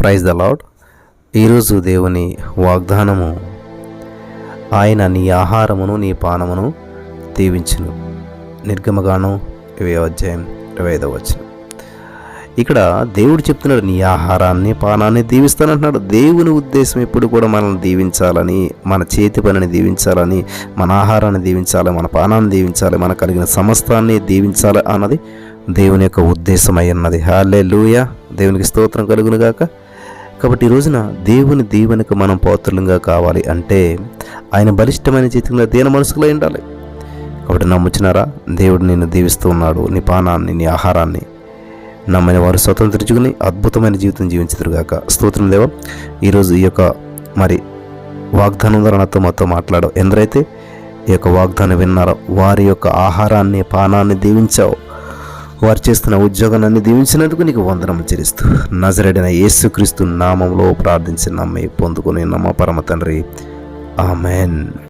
Praise the lord ఈరోజు దేవుని వాగ్దానము ఆయన నీ ఆహారమును నీ పానమును దీవించును. నిర్గమగానం ఇరవై అధ్యాయం ఇరవై ఐదవ వచ్చిన ఇక్కడ దేవుడు చెప్తున్నాడు నీ ఆహారాన్ని పానాన్ని దీవిస్తానంటున్నాడు. దేవుని ఉద్దేశం ఎప్పుడు కూడా మనల్ని దీవించాలని మన చేతి పనిని దీవించాలని మన ఆహారాన్ని దీవించాలి మన పానాన్ని దీవించాలి మన కలిగిన సమస్తాన్ని దీవించాలి అన్నది దేవుని యొక్క ఉద్దేశం ఉన్నది. హాలే లూయ దేవునికి స్తోత్రం కలుగునుగాక. గాక కాబట్టి ఈ రోజున దేవుని దీవెనకు మనం పాత్రలుగా కావాలి అంటే ఆయన బలిష్టమైన జీవితంలో దేని మనసులో ఉండాలి. కాబట్టి నమ్ముచున్నారా? దేవుడు నిన్ను దీవిస్తూ ఉన్నాడు. నీ పానాన్ని నీ ఆహారాన్ని నమ్మని వారు స్వతంత్రించుకుని అద్భుతమైన జీవితం జీవించదురుగాక స్తోత్రం దేవ. ఈరోజు ఈ యొక్క మరి వాగ్దానం ద్వారా నాతో మాతో మాట్లాడావు. ఎందరైతే ఈ యొక్క వాగ్దానం విన్నారో వారి యొక్క ఆహారాన్ని పానాన్ని దీవించావు. వారు చేస్తున్న ఉద్యోగాన్ని దీవించినందుకు నీకు వందనం చెల్లిస్తూ నజరడిన యేసుక్రీస్తు నామంలో ప్రార్థించిన నమ్మి పొందుకుని నమ్మ పరమ తండ్రి. ఆమెన్.